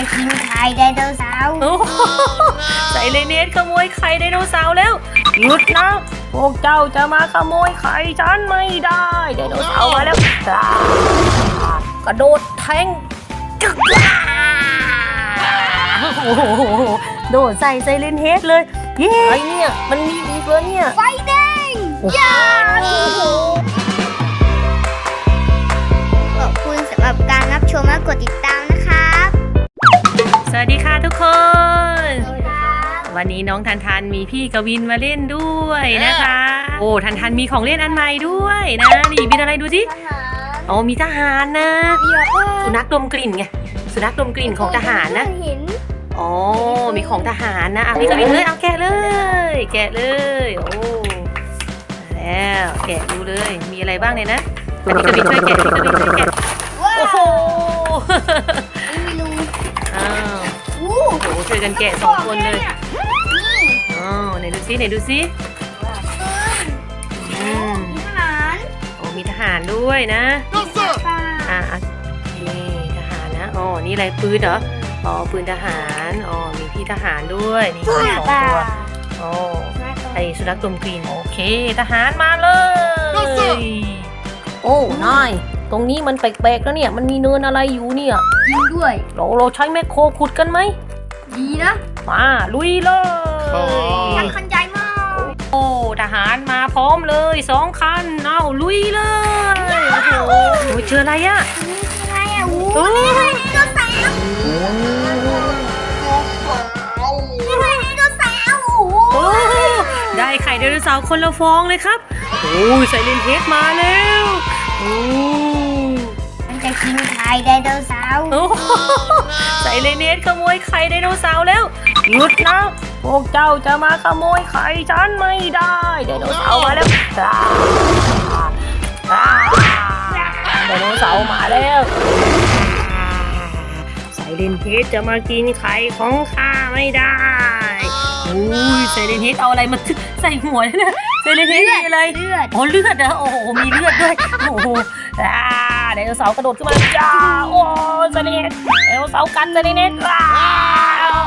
จะกินไข่ไดโนเสาร์โอ้โหไซเลนเนสขโมยไข่ไดโนเสาร์แล้วหยุดนะ พวกเจ้าจะมาขโมยไข่ฉันไม่ได้ไดโนเสาร์มาแล้วอ่ากระโดดแทงจึ๊กโอ้โหโดดใส่ไซเลนเฮดเลยเย้ไอเนี่ยมันมีอีกเลยเนี่ย ไฟแดงยา ทุกคนสวัสดีครับวันนี้น้องทันทันมีพี่กวินมาเล่นด้วยนะคะ โอ้ทันทันมีของเล่นอันใหม่ด้วยนะนี่เป็นอะไรดูสิทหารอ๋อมีทหารนะมีแบบว่าสุนัขดมกลิ่นไงสุนัขดมกลิ่นของทหารนะเห็นอ๋อมีของทหารนะอะพี่กวินเลยเอาแกะเลย แกะเลยโอ้มาแล้วแกะดูเลยมีอะไรบ้างเนี่ยนะอะพี่กวินช่วยแกะพี่กวินช่วยแกะว้าโอ้โห วยกันแกะสองคนเลยอ๋อไหนดูซิไหนดูซิอืมทหารโอ้มีทหารด้วยนะ ป่าอะอะนี่ทหารนะอ๋อนี่อะไรปืนเหรออ๋อปืนทหารอ๋อมีพี่ทหารด้วยนี่มีสองตัวอ๋อไอสุนัขดมกลิ่นโอเค ทหารมาเลยโอ้นายตรงนี้มันแปลกๆแล้วเนี่ย มันมีเนินอะไรอยู่เนี่ย ยิงด้วย เราเราใช้แมคโครขุดกันไหม ดีนะมาลุยเลยทันคันใจมากโอ้ทหารมาพร้อมเลยสองคันเอาลุยเลยโอ้โหโอ้ยเจออะไรอะอะไรอะอู้โอ้นี่ไงไดโนเสาร์นี่ไงไดโนเสาร์โอ้โหโอ้ได้ไข่ไดโนเสาร์คนละฟองเลยครับโอ้ยไซเลนเฮดมาแล้วโอ้ มันจะกินไข่ไดโนเสาร์โอ้ไซ เลนเฮดขโมยไข่ไดโนเสาร์แล้วหยุดนะพวกเจ้าจะมาขโมยไข่ฉันไม่ได้ไดโนเสาร์มาแล้วอ่าอ่าไดโนเสาร์มาแล้วไซเลนเฮดจะมากินไข่ของข้าไม่ได้อุ้ยไซเลนเฮดเอาอะไรมาใส่หัวเนี่ยนะไซเลนเฮดมีอะไรเลือดโอ้เลือดเหรอโอ้โหมีเลือดด้วยโอ้โหอ่า ไดโนเสาร์กระโดดขึ้นมาจ้าโอ้เซเลนไดโนเสาร์กันเซเลนว้าว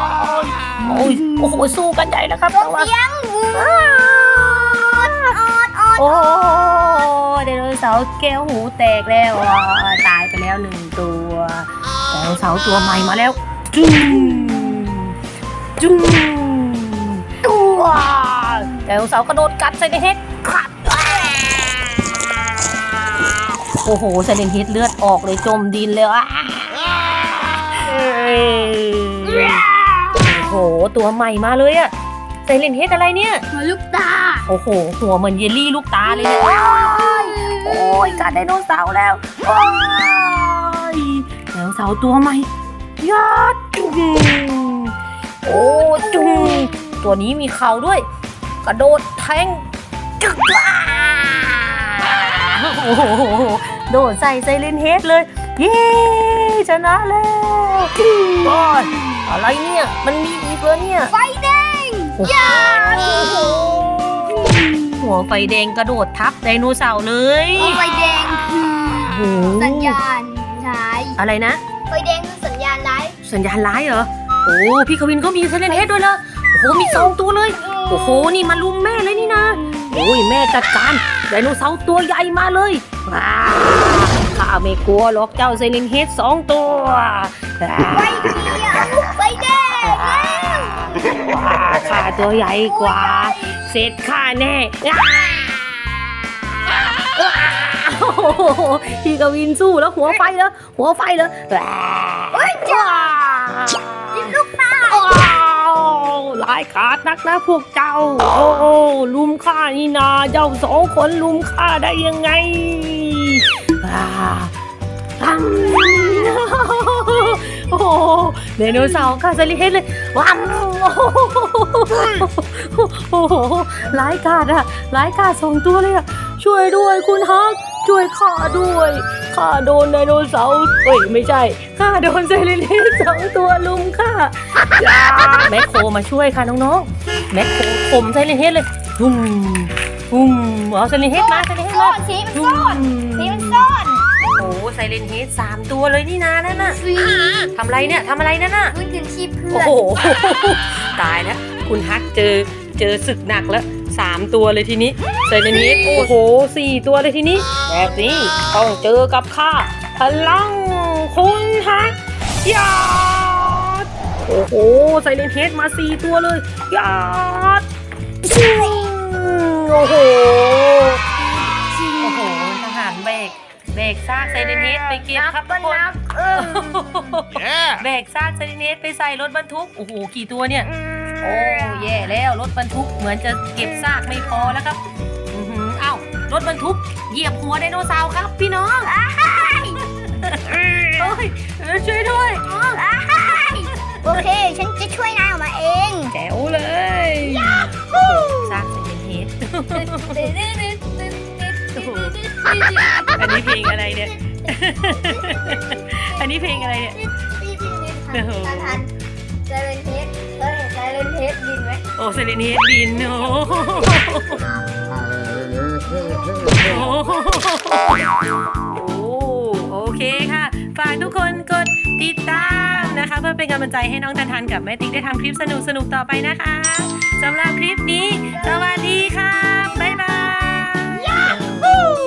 โอ้ยโอ้โหสู้กันใหญ่แล้วครับระวังเสียงวูดออดออดโอ้ไดโนเสาร์แก้วหูแตกแล้วอะตายไปแล้วหนึ่งตัวไดโนเสาร์ตัวใหม่มาแล้วจุ้งจุ้งตัวไดโนเสาร์กระโดดกัดเซเลนเฮด โอ้โหไซเลนฮิตเลือดออกเลยจมดินเลยอะโอ้โห ตัวใหม่มาเลยอะไซเลนฮิตอะไรเนี่ย หัวลูกตา โอ้โห หัวเหมือนเยลลี่ลูกตาเลยเนี่ยโอ้ยกัดไดโนเสาร์แล้วโอ้ยไดโนเสาร์ตัวใหม่ยอดจุงโอ้จุงตัวนี้มีเขาด้วย กระโดดแทงจึกว้าโอ้โห โดดใส่ไซเลนเฮดเลย เย้ชนะแล้วโอ้ยอะไรเนี่ย มันมีอีกเหรอเนี่ย ไฟแดงโอ้โหหัวไฟแดงกระโดดทับไดโนเสาร์เลยไฟแดงคือโอ้โหสัญญาณร้าย อะไรนะ ไฟแดงคือสัญญาณร้าย สัญญาณร้ายเหรอ โอ้พี่กวินก็มีไซเลนเฮดด้วยเหรอโอ้โหมีสองตัวเลย โอ้โห นี่มาลุมแม่เลยนี่นะ โอ้ยแม่จัดการไดโนเสาร์ตัวใหญ่มาเลยว้าวข้าไม่กลัวหรอกเจ้าไซเลนเฮดสองตัวว้าวไฟเขียวไฟแดงว้าวข้าตัวใหญ่กว่า เสร็จข้าแน่ว้าวว้าวโอ้โหพี่กวินสู้แล้วหัวไฟแล้วหัวไฟแล้วว้าวว้าวลูกตาว้าว หลายขาดนักนะพวกเจ้า โอ้โหลุมข้านี่นาเจ้าสองคนลุมข้าได้ยังไงว้าวตั้มโอ้โหไดโนเสาร์คาซาลิเฮดเลยว้าโอ้โหหลายกาดอะหลายกาดสองตัวเลยอะช่วยด้วยคุณฮัก ช่วยข้าด้วยข้าโดนไดโนเสาร์เอ้ยไม่ใช่ข้าโดนไซเลนเฮดสองตัวลุมข้าแมคโครมาช่วยค่ะน้องๆแมคโครผมไซเลนเฮดเลยหุ่มหุ่มเอาไซเลนเฮดมาไซเลนเฮดซ่อมานสีมันซ่อนสีมันซ่อนโอ้ไไซเรนเฮดสามตัวเลยนี่นานั่นน่ะทำอะไรเนี่ยทำอะไรนั่นน่ะมันคือชีพเพื่โอ้อนโหตายแล้วคุณฮักเจอเจอศึกหนักแล้ว สามตัวเลยทีนี้ไซเรนเฮดโอ้โหสี่ตัวเลยทีนี้ แบบนี้ต้องเจอกับข้าพลังคุณฮักยาดโอ้โหไซเรนเฮดมาสี่ตัวเลยยาดซิงโอ้โหโอ้โหทหารเบรกเบรกซากไซเรนเฮดไปเก็บครับทุกคนเออ Yeah. แบกซากไซเรนเฮดไปใส่รถบรรทุกโอ้โหกี่ตัวเนี่ย โอ้แย่แล้วรถบรรทุกเหมือนจะเก็บซากไม่พอแล้วครับอือหือเอ้ารถบรรทุกเหยียบหัวไดโนเสาร์ครับ พี่น้องโอ้ยเออช่วยด้วยโอเค ฉันจะช่วยนายออกมาเองแจ๋วเลยโอ้โหซากไซเรนเฮดอันนี้เพลงอะไรเนี่ย อันนี้เพลงอะไรเนี่ย โอ้โห ทัน โอ้เซเลนีบินโอ้โอเคค่ะ ฝากทุกคนกดติดตามนะคะ เพื่อเป็นกำลังใจให้น้องทันทันกับแม่ติ๊กได้ทำคลิปสนุกสนุกต่อไปนะคะสำหรับคลิปนี้ สวัสดีค่ะ บ๊ายบาย